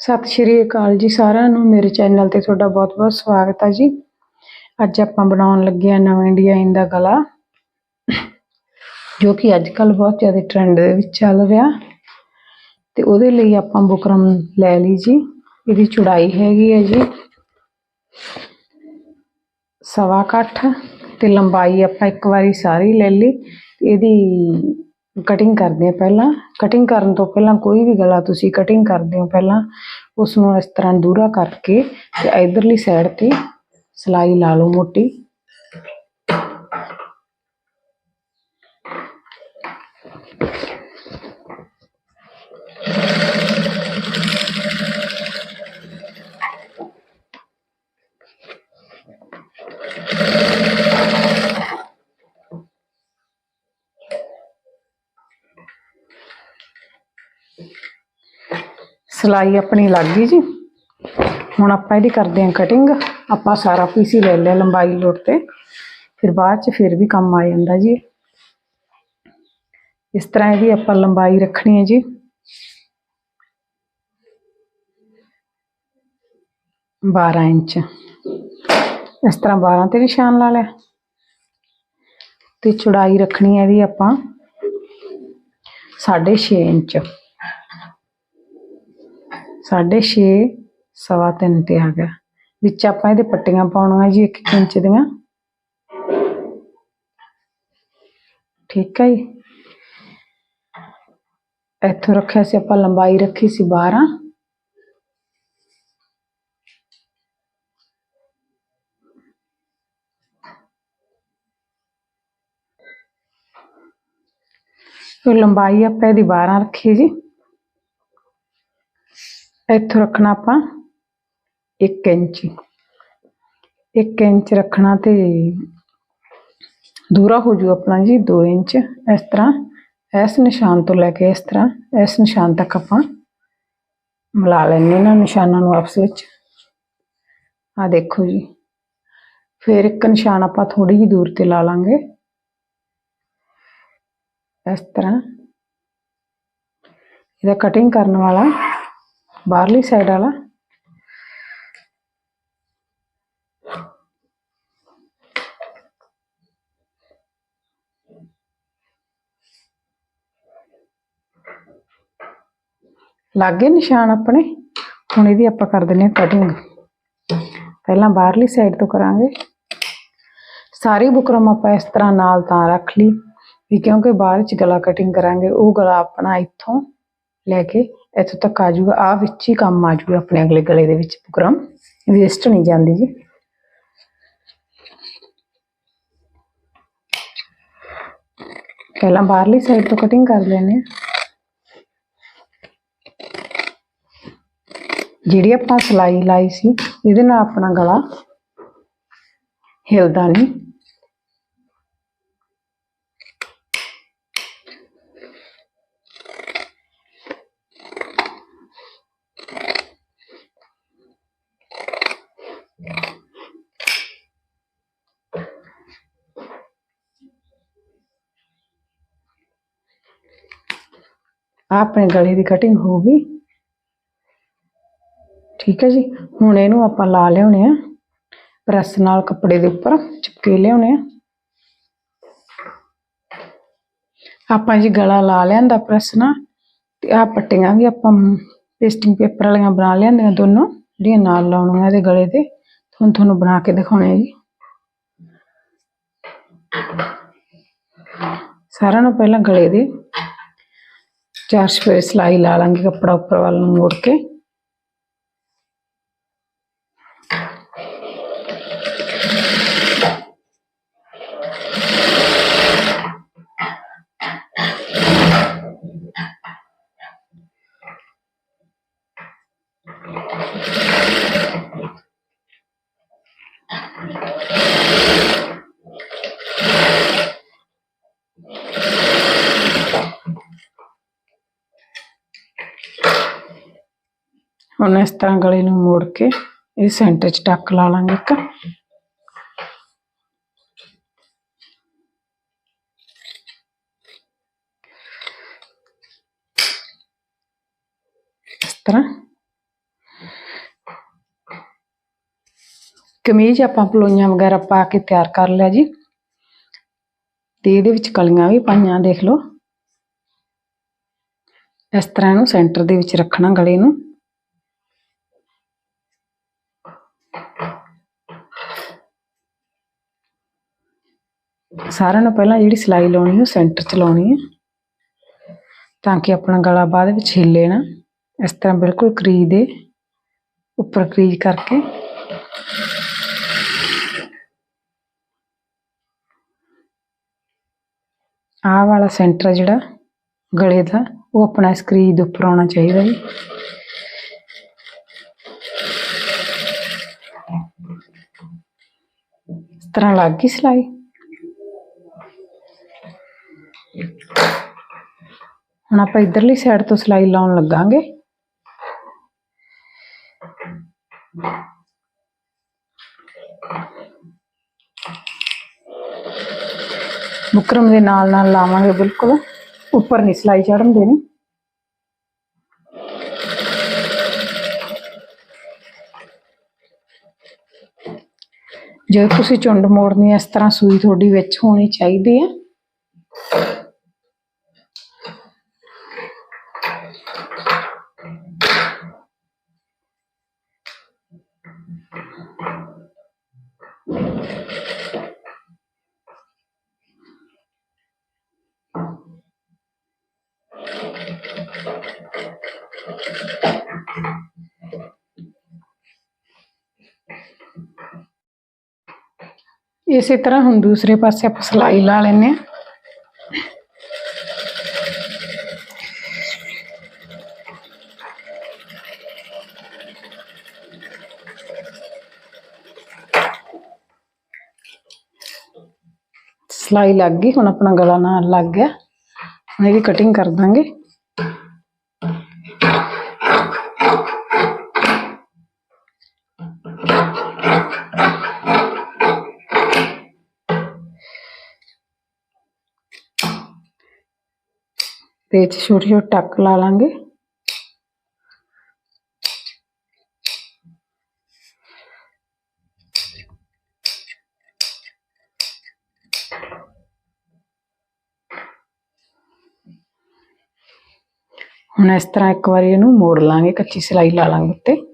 ਸਤਿ ਸ਼੍ਰੀ ਅਕਾਲ ਜੀ ਸਾਰਿਆਂ ਨੂੰ। ਮੇਰੇ ਚੈਨਲ ਤੇ ਤੁਹਾਡਾ ਬਹੁਤ-ਬਹੁਤ ਸਵਾਗਤ ਹੈ ਜੀ। ਅੱਜ ਆਪਾਂ ਬਣਾਉਣ ਲੱਗੇ ਆ ਨਵੇਂ ਡਿਜ਼ਾਈਨ ਦਾ ਗਲਾ, ਜੋ ਕਿ ਅੱਜ ਕੱਲ ਬਹੁਤ ਜ਼ਿਆਦਾ ਟ੍ਰੈਂਡ ਦੇ ਵਿੱਚ ਚੱਲ ਰਿਹਾ। ਤੇ ਉਹਦੇ ਲਈ ਆਪਾਂ ਬੁਕਰਮ ਲੈ ਲਈ ਜੀ। ਇਹਦੀ ਚੌੜਾਈ ਹੈਗੀ ਹੈ ਜੀ ਸਵਾ ਕੱਠ ਤੇ ਲੰਬਾਈ ਆਪਾਂ ਇੱਕ ਵਾਰੀ ਸਾਰੀ ਲੈ ਲਈ। ਇਹਦੀ ਕਟਿੰਗ ਕਰਦੇ ਆ ਪਹਿਲਾਂ। ਕਟਿੰਗ ਕਰਨ ਤੋਂ ਪਹਿਲਾਂ ਕੋਈ ਵੀ ਗਲਾ ਤੁਸੀਂ ਕਟਿੰਗ ਕਰਦੇ ਹੋ ਪਹਿਲਾਂ ਉਸ ਨੂੰ ਇਸ ਤਰ੍ਹਾਂ ਦੂਰਾ ਕਰਕੇ ਤੇ ਇਧਰਲੀ ਸਾਈਡ ਤੇ ਸਲਾਈ ਲਾ ਲਓ ਮੋਟੀ। ਸਲਾਈ ਆਪਣੀ ਲੱਗ ਗਈ ਜੀ। ਹੁਣ ਆਪਾਂ ਇਹਦੀ ਕਰਦੇ ਹਾਂ ਕਟਿੰਗ ਆਪਾਂ ਸਾਰਾ ਪੀਸ ਹੀ ਲੈ ਲਿਆ ਲੰਬਾਈ ਲੋਟ ਤੇ। ਫਿਰ ਬਾਅਦ ਚ ਫਿਰ ਵੀ ਕੰਮ ਆ ਜਾਂਦਾ ਜੀ। ਇਸ ਤਰ੍ਹਾਂ ਇਹਦੀ ਆਪਾਂ ਲੰਬਾਈ ਰੱਖਣੀ ਹੈ ਜੀ। 12 ਇੰਚ। ਇਸ ਤਰ੍ਹਾਂ 12 ਤੇ ਨਿਸ਼ਾਨ ਲਾ ਲਿਆ। ਤੇ ਚੌੜਾਈ ਰੱਖਣੀ ਹੈ ਇਹਦੀ ਆਪਾਂ 6.5 ਇੰਚ। ਸਾਢੇ ਛੇ, ਸਵਾ ਤਿੰਨ ਤੇ ਆ ਗਿਆ। ਵਿੱਚ ਆਪਾਂ ਇਹਦੇ ਪੱਟੀਆਂ ਪਾਉਣੀਆਂ ਜੀ 1 ਇੰਚ ਦੀਆਂ। ਠੀਕ ਹੈ ਜੀ। ਇੱਥੋਂ ਰੱਖਿਆ ਸੀ ਆਪਾਂ ਲੰਬਾਈ ਰੱਖੀ ਸੀ 12 ਤੇ ਲੰਬਾਈ ਆਪਾਂ ਇਹਦੀ 12 ਰੱਖੀ ਜੀ। ਇੱਥੋਂ ਰੱਖਣਾ ਆਪਾਂ 1 ਇੰਚ। 1 ਇੰਚ ਰੱਖਣਾ ਤੇ ਦੂਰਾ ਹੋ ਜੂ ਆਪਣਾ ਜੀ 2 ਇੰਚ। ਇਸ ਤਰ੍ਹਾਂ, ਇਸ ਨਿਸ਼ਾਨ ਤੋਂ ਲੈ ਕੇ ਇਸ ਤਰ੍ਹਾਂ, ਇਸ ਨਿਸ਼ਾਨ ਤੱਕ ਆਪਾਂ ਮਿਲਾ ਲੈਣੇ ਇਹਨਾਂ ਨਿਸ਼ਾਨਾਂ ਨੂੰ ਆਪਸ ਵਿੱਚ। ਆ ਦੇਖੋ ਜੀ, ਫਿਰ ਇੱਕ ਨਿਸ਼ਾਨ ਆਪਾਂ ਥੋੜੀ ਜਿਹੀ ਦੂਰ ਤੇ ਲਾ ਲਾਂਗੇ। ਇਸ ਤਰ੍ਹਾਂ। ਇਹਦਾ ਕਟਿੰਗ ਕਰਨ ਵਾਲਾ ਬਾਹਰਲੀ ਸਾਈਡ ਵਾਲਾ ਲੱਗੇ ਨਿਸ਼ਾਨ ਆਪਣੇ ਹੁਣ ਇਹਦੀ ਆਪਾਂ ਕਰ ਦਿੰਦੇ ਹਾਂ ਕਟਿੰਗ ਪਹਿਲਾਂ ਬਾਹਰਲੀ ਸਾਈਡ ਤੋਂ ਕਰਾਂਗੇ ਸਾਰੀ ਬੁਕਰਮ ਆਪਾਂ ਇਸ ਤਰ੍ਹਾਂ ਨਾਲ ਤਾਂ ਰੱਖ ਲਈ ਵੀ ਕਿਉਂਕਿ ਬਾਅਦ ਚ ਗਲਾ ਕਟਿੰਗ ਕਰਾਂਗੇ ਉਹ ਗਲਾ ਆਪਣਾ ਇੱਥੋਂ ਲੈ ਕੇ ਇੱਥੋਂ ਤੱਕ ਆ ਜਾਊਗਾ। ਆ ਵਿੱਚ ਹੀ ਕੰਮ ਆ ਜਾਊਗਾ ਆਪਣੇ ਅਗਲੇ ਗਲੇ ਦੇ ਵਿੱਚ ਬੁਕਰਮ ਵੇਸਟ ਨਹੀਂ ਜਾਂਦੀ ਜੀ। ਪਹਿਲਾਂ ਬਾਹਰਲੀ ਸਾਈਡ ਤੋਂ ਕਟਿੰਗ ਕਰ ਲੈਣੇ ਆ ਜਿਹੜੀ ਆਪਾਂ ਸਲਾਈ ਲਾਈ ਸੀ, ਇਹਦੇ ਨਾਲ ਆਪਣਾ ਗਲਾ ਹਿਲਦਾ ਨਹੀਂ। ਆਹ ਆਪਣੇ ਗਲੇ ਦੀ ਕਟਿੰਗ ਹੋਊਗੀ ਠੀਕ ਹੈ ਜੀ, ਹੁਣ ਇਹਨੂੰ ਆਪਾਂ ਲਾ ਲਿਆਉਣੇ ਆ। ਪ੍ਰੈਸ ਨਾਲ ਕੱਪੜੇ ਦੇ ਉੱਪਰ ਚਿਪਕੇ ਲਿਆਉਣੇ ਆ। ਆਪਾਂ ਜੀ ਗਲਾ ਲਾ ਲਿਆਂਦਾ ਪ੍ਰੈਸ ਨਾਲ ਤੇ ਆਹ ਪੱਟੀਆਂ ਵੀ ਆਪਾਂ ਪੇਸਟਿੰਗ ਪੇਪਰ ਵਾਲੀਆਂ ਬਣਾ ਲਿਆਂਦੀਆਂ ਦੋਨੋਂ, ਜਿਹੜੀਆਂ ਨਾਲ ਲਾਉਣੀਆਂ ਇਹਦੇ ਗਲੇ ਤੇ। ਤੁਹਾਨੂੰ ਤੁਹਾਨੂੰ ਬਣਾ ਕੇ ਦਿਖਾਉਣੇ ਆ ਜੀ। ਸਾਰਿਆਂ ਨੂੰ ਪਹਿਲਾਂ ਗਲੇ ਦੇ ਚਾਰ ਸਫੇਰੇ ਸਿਲਾਈ ਲਾ ਲਾਂਗੇ ਕੱਪੜਾ ਉੱਪਰ ਵੱਲ ਨੂੰ ਮੋੜ ਕੇ। ਹੁਣ ਇਸ ਤਰ੍ਹਾਂ ਗਲੇ ਨੂੰ ਮੋੜ ਕੇ ਇਹ ਸੈਂਟਰ 'ਚ ਟੱਕ ਲਾ ਲਾਂਗੇ ਇੱਕ। ਇਸ ਤਰ੍ਹਾਂ। ਕਮੀਜ਼ ਆਪਾਂ ਪਲੋਈਆਂ ਵਗੈਰਾ ਪਾ ਕੇ ਤਿਆਰ ਕਰ ਲਿਆ ਜੀ। ਤੇ ਇਹਦੇ ਵਿੱਚ ਕਲੀਆਂ ਵੀ ਪਾਈਆਂ, ਦੇਖ ਲਓ। ਇਸ ਤਰ੍ਹਾਂ ਨੂੰ ਸੈਂਟਰ ਦੇ ਵਿੱਚ ਰੱਖਣਾ ਗਲੇ ਨੂੰ। ਸਾਰਿਆਂ ਨੂੰ ਪਹਿਲਾਂ ਜਿਹੜੀ ਸਿਲਾਈ ਲਾਉਣੀ ਹੈ ਉਹ ਸੈਂਟਰ 'ਚ ਲਾਉਣੀ ਹੈ। ਤਾਂ ਕਿ ਆਪਣਾ ਗਲਾ ਬਾਅਦ ਵਿੱਚ ਹਿੱਲੇ ਨਾ। ਇਸ ਤਰ੍ਹਾਂ ਬਿਲਕੁਲ ਕਰੀਜ਼ ਦੇ ਉੱਪਰ ਕਰੀਜ਼ ਕਰਕੇ। ਆਹ ਵਾਲਾ ਸੈਂਟਰ ਜਿਹੜਾ ਗਲੇ ਦਾ, ਉਹ ਆਪਣਾ ਇਸ ਕਰੀਜ਼ ਦੇ ਉੱਪਰ ਆਉਣਾ ਚਾਹੀਦਾ ਜੀ। ਇਸ ਤਰ੍ਹਾਂ ਲੱਗ ਗਈ ਸਿਲਾਈ। ਹੁਣ ਆਪਾਂ ਇਧਰਲੀ ਸਾਈਡ ਤੋਂ ਸਿਲਾਈ ਲਾਉਣ ਲੱਗਾਂਗੇ। ਬੁਕਰਮ ਦੇ ਨਾਲ ਨਾਲ ਲਾਵਾਂਗੇ ਬਿਲਕੁਲ। ਉੱਪਰ ਨਹੀਂ ਸਿਲਾਈ ਚੜਨ ਦੇਣੀ। ਜੇ ਤੁਸੀਂ ਚੁੰਡ ਮੋੜਨੀ ਇਸ ਤਰ੍ਹਾਂ ਸੂਈ ਤੁਹਾਡੀ ਵਿੱਚ ਹੋਣੀ ਚਾਹੀਦੀ ਹੈ ਇਸੇ ਤਰ੍ਹਾਂ ਹੁਣ ਦੂਸਰੇ ਪਾਸੇ ਆਪਾਂ ਸਿਲਾਈ ਲਾ ਲੈਨੇ ਆ ਸਿਲਾਈ ਲੱਗ ਗਈ, ਹੁਣ ਆਪਣਾ ਗਲਾ ਨਾਲ ਲੱਗ ਗਿਆ। ਹੁਣ ਇਹਦੀ ਕਟਿੰਗ ਕਰ ਦਾਂਗੇ। ਤੇ ਇਹ ਛੋਟੇ ਛੋਟੇ ਟੱਕ ਲਾ ਲਾਂਗੇ। ਹੁਣ ਇਸ ਤਰ੍ਹਾਂ ਇੱਕ ਵਾਰੀ ਇਹਨੂੰ ਮੋੜ ਲਾਂਗੇ, ਕੱਚੀ ਸਿਲਾਈ ਲਾ ਲਾਂਗੇ ਉੱਤੇ।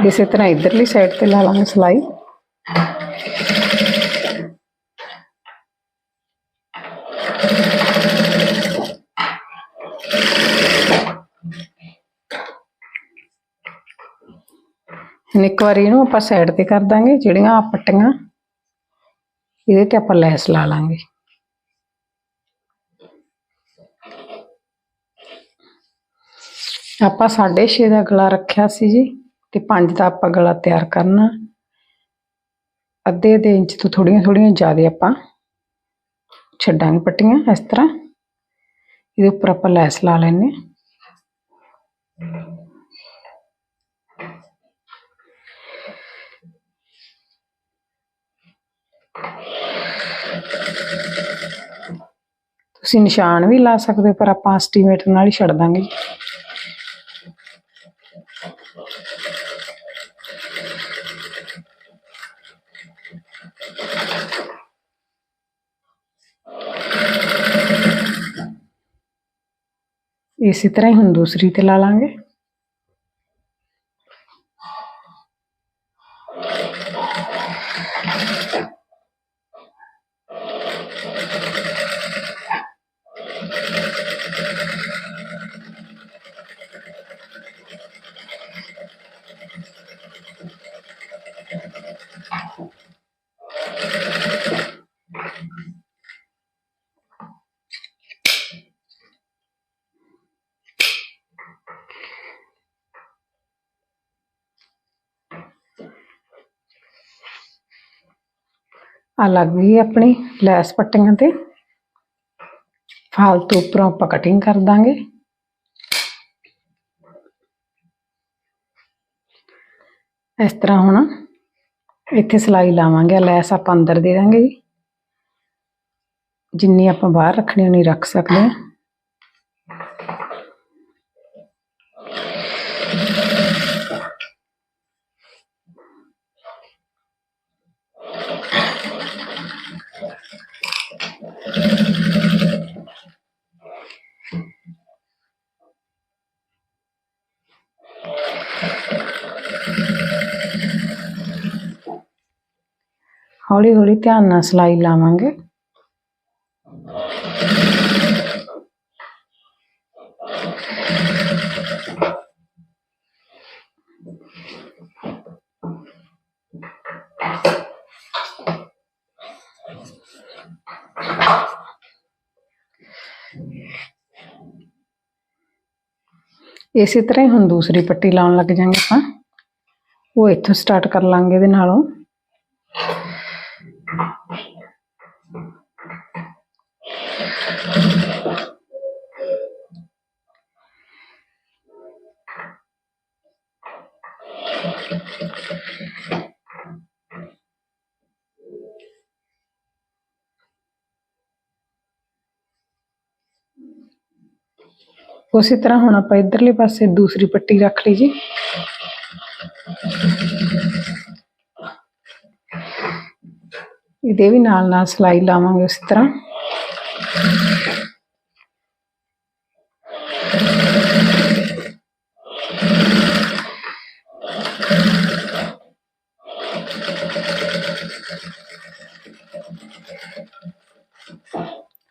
ਇਸੇ ਤਰ੍ਹਾਂ ਇਧਰਲੀ ਸਾਈਡ ਤੇ ਲਾ ਲਾਂਗੇ ਸਿਲਾਈ ਹੁਣ ਇੱਕ ਵਾਰੀ ਇਹਨੂੰ ਆਪਾਂ ਸਾਈਡ ਤੇ ਕਰ ਦਾਂਗੇ ਜਿਹੜੀਆਂ ਆ ਪੱਟੀਆਂ ਇਹਦੇ ਤੇ ਆਪਾਂ ਲੈਸ ਲਾ ਲਾਂਗੇ ਆਪਾਂ 6.5 ਦਾ ਗਲਾ ਰੱਖਿਆ ਸੀ ਜੀ ਤੇ ਪੰਜ ਦਾ ਆਪਾਂ ਗਲਾ ਤਿਆਰ ਕਰਨਾ। ਅੱਧੇ ਦੇ ਇੰਚ ਤੋਂ ਥੋੜੀਆਂ ਥੋੜੀਆਂ ਜ਼ਿਆਦਾ ਆਪਾਂ ਛੱਡਾਂਗੇ ਪੱਟੀਆਂ ਇਸ ਤਰ੍ਹਾਂ। ਇਹਦੇ ਉੱਪਰ ਆਪਾਂ ਲੈਸ ਲਾ ਲੈਨੇ ਤੁਸੀਂ ਨਿਸ਼ਾਨ ਵੀ ਲਾ ਸਕਦੇ ਹੋ, ਪਰ ਆਪਾਂ ਐਸਟੀਮੇਟ ਨਾਲ ਹੀ ਛੱਡ ਦਾਂਗੇ। ਇਸੇ ਤਰ੍ਹਾਂ ਹੀ ਹੁਣ ਦੂਸਰੀ ਤੇ ਲਾ ਲਾਂਗੇ। ਆ ਲੱਗ ਗਈ ਆਪਣੀ ਲੈਸ ਪੱਟੀਆਂ ਤੇ ਫਾਲਤੂ ਉੱਪਰੋਂ ਆਪਾਂ ਕਟਿੰਗ ਕਰ ਦਾਂਗੇ ਇਸ ਤਰ੍ਹਾਂ ਹੁਣ ਇੱਥੇ ਸਿਲਾਈ ਲਾਵਾਂਗੇ ਆਹ ਲੈਸ ਆਪਾਂ ਅੰਦਰ ਦੇ ਦਾਂਗੇ ਜੀ ਜਿੰਨੀ ਆਪਾਂ ਬਾਹਰ ਰੱਖਣੀ ਉਨੀ ਰੱਖ ਸਕਦੇ ਹਾਂ ਹੌਲੀ ਹੌਲੀ ਧਿਆਨ ਨਾਲ ਸਿਲਾਈ ਲਾਵਾਂਗੇ। ਇਸੇ ਤਰ੍ਹਾਂ ਹੀ ਹੁਣ ਦੂਸਰੀ ਪੱਟੀ ਲਾਉਣ ਲੱਗ ਜਾਾਂਗੇ ਆਪਾਂ। ਉਹ ਇੱਥੋਂ ਸਟਾਰਟ ਕਰ ਲਾਂਗੇ ਇਹਦੇ ਨਾਲੋਂ। ਉਸੇ ਤਰ੍ਹਾਂ ਹੁਣ ਆਪਾਂ ਇਧਰਲੇ ਪਾਸੇ ਦੂਸਰੀ ਪੱਟੀ ਰੱਖ ਲਈ ਜੀ ਇਹਦੇ ਵੀ ਨਾਲ ਨਾਲ ਸਿਲਾਈ ਲਾਵਾਂਗੇ ਉਸੇ ਤਰ੍ਹਾਂ।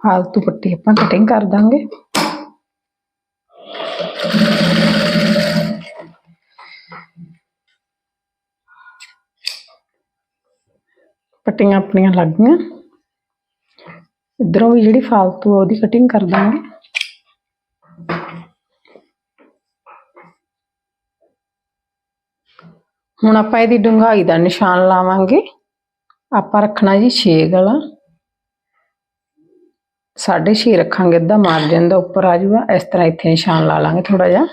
ਫਾਲਤੂ ਪੱਟੀ ਆਪਾਂ ਕਟਿੰਗ ਕਰ ਦਾਂਗੇ। ਪੱਟੀਆਂ ਆਪਣੀਆਂ ਲੱਗ ਗਈਆਂ। ਇਧਰੋਂ ਵੀ ਜਿਹੜੀ ਫਾਲਤੂ ਆ, ਉਹਦੀ ਕਟਿੰਗ ਕਰ ਦਾਂਗੇ। ਹੁਣ ਆਪਾਂ ਇਹਦੀ ਡੂੰਘਾਈ ਦਾ ਨਿਸ਼ਾਨ ਲਾਵਾਂਗੇ। ਆਪਾਂ ਰੱਖਣਾ ਜੀ 6 ਗਲਾ। 6.5 ਰੱਖਾਂਗੇ, ਅੱਧਾ ਮਾਰਜਨ ਦਾ ਉੱਪਰ ਆ ਜਾਊਗਾ ਇਸ ਤਰ੍ਹਾਂ ਇੱਥੇ ਨਿਸ਼ਾਨ ਲਾ ਲਾਂਗੇ ਥੋੜਾ ਜਿਹਾ।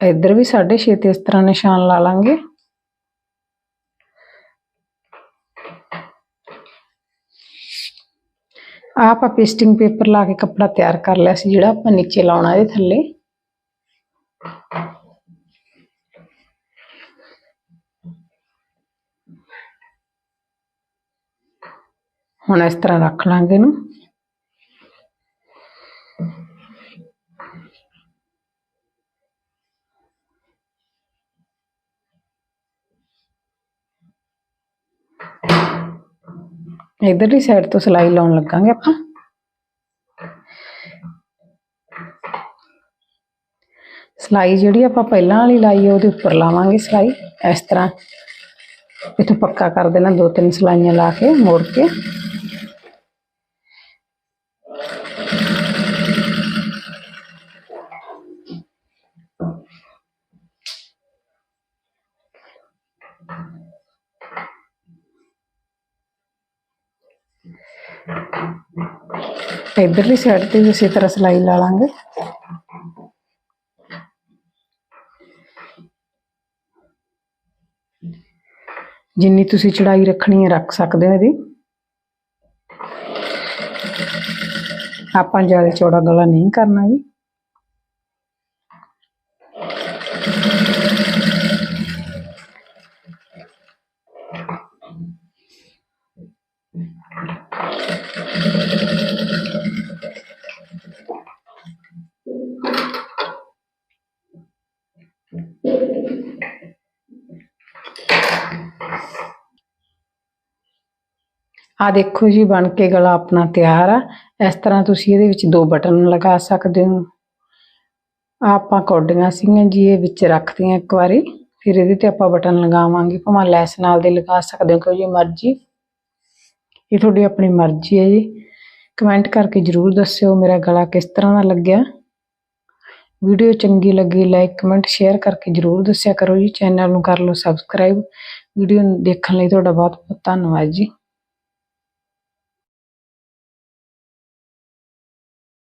ਇੱਧਰ ਵੀ 6.5 ਤੇ ਇਸ ਤਰ੍ਹਾਂ ਨਿਸ਼ਾਨ ਲਾ ਲਾਂਗੇ। ਆਹ ਆਪਾਂ ਪੇਸਟਿੰਗ ਪੇਪਰ ਲਾ ਕੇ ਕੱਪੜਾ ਤਿਆਰ ਕਰ ਲਿਆ ਸੀ, ਜਿਹੜਾ ਆਪਾਂ ਨੀਚੇ ਲਾਉਣਾ ਇਹਦੇ ਥੱਲੇ। ਹੁਣ ਇਸ ਤਰ੍ਹਾਂ ਰੱਖ ਲਾਂਗੇ ਇਹਨੂੰ। ਇਧਰਲੀ ਸਾਈਡ ਤੋਂ ਸਿਲਾਈ ਲਾਉਣ ਲੱਗਾਂਗੇ ਆਪਾਂ। ਸਿਲਾਈ ਜਿਹੜੀ ਆਪਾਂ ਪਹਿਲਾਂ ਵਾਲੀ ਲਾਈ ਉਹਦੇ ਉੱਪਰ ਲਾਵਾਂਗੇ ਸਿਲਾਈ। ਇਸ ਤਰ੍ਹਾਂ ਇਥੋਂ ਪੱਕਾ ਕਰ ਦੇਣਾ, ਦੋ ਤਿੰਨ ਸਿਲਾਈਆਂ ਲਾ ਕੇ, ਮੋੜ ਕੇ। ਇਧਰਲੀ ਸਾਈਡ ਤੇ ਵੀ ਇਸੇ ਤਰ੍ਹਾਂ ਸਿਲਾਈ ਲਾ ਲਾਂਗੇ। ਜਿੰਨੀ ਤੁਸੀਂ ਚੜਾਈ ਰੱਖਣੀ ਹੈ, ਰੱਖ ਸਕਦੇ ਹੋ ਇਹਦੀ। ਆਪਾਂ ਜ਼ਿਆਦਾ ਚੌੜਾ ਗਲਾ ਨਹੀਂ ਕਰਨਾ ਜੀ। ਆ ਦੇਖੋ ਜੀ, ਬਣ ਕੇ ਗਲਾ ਆਪਣਾ ਤਿਆਰ ਆ। ਇਸ ਤਰ੍ਹਾਂ ਤੁਸੀਂ ਇਹਦੇ ਵਿੱਚ ਦੋ ਬਟਨ ਲਗਾ ਸਕਦੇ ਹੋ। ਆਹ ਆਪਾਂ ਕੌਡੀਆਂ ਸੀਗੀਆਂ ਜੀ, ਇਹ ਵਿੱਚ ਰੱਖਦੀਆਂ ਇੱਕ ਵਾਰੀ। ਫਿਰ ਇਹਦੇ ਤੇ ਆਪਾਂ ਬਟਨ ਲਗਾਵਾਂਗੇ। ਭਾਵੇਂ ਲੈਸ ਨਾਲ ਦੇ ਲਗਾ ਸਕਦੇ ਹੋ ਕਿਉਂ ਜੀ ਮਰਜ਼ੀ। ਇਹ ਤੁਹਾਡੀ ਆਪਣੀ ਮਰਜ਼ੀ ਹੈ ਜੀ। ਕਮੈਂਟ ਕਰਕੇ ਜਰੂਰ ਦੱਸਿਓ ਮੇਰਾ ਗਲਾ ਕਿਸ ਤਰ੍ਹਾਂ ਦਾ ਲੱਗਿਆ। ਵੀਡੀਓ ਚੰਗੀ ਲੱਗੀ, ਲਾਈਕ, ਕਮੈਂਟ, ਸ਼ੇਅਰ ਕਰਕੇ ਜਰੂਰ ਦੱਸਿਆ ਕਰੋ ਜੀ। ਚੈਨਲ ਨੂੰ ਕਰ ਲਓ ਸਬਸਕ੍ਰਾਈਬ। ਵੀਡੀਓ ਦੇਖਣ ਲਈ ਤੁਹਾਡਾ ਬਹੁਤ ਬਹੁਤ ਧੰਨਵਾਦ ਜੀ।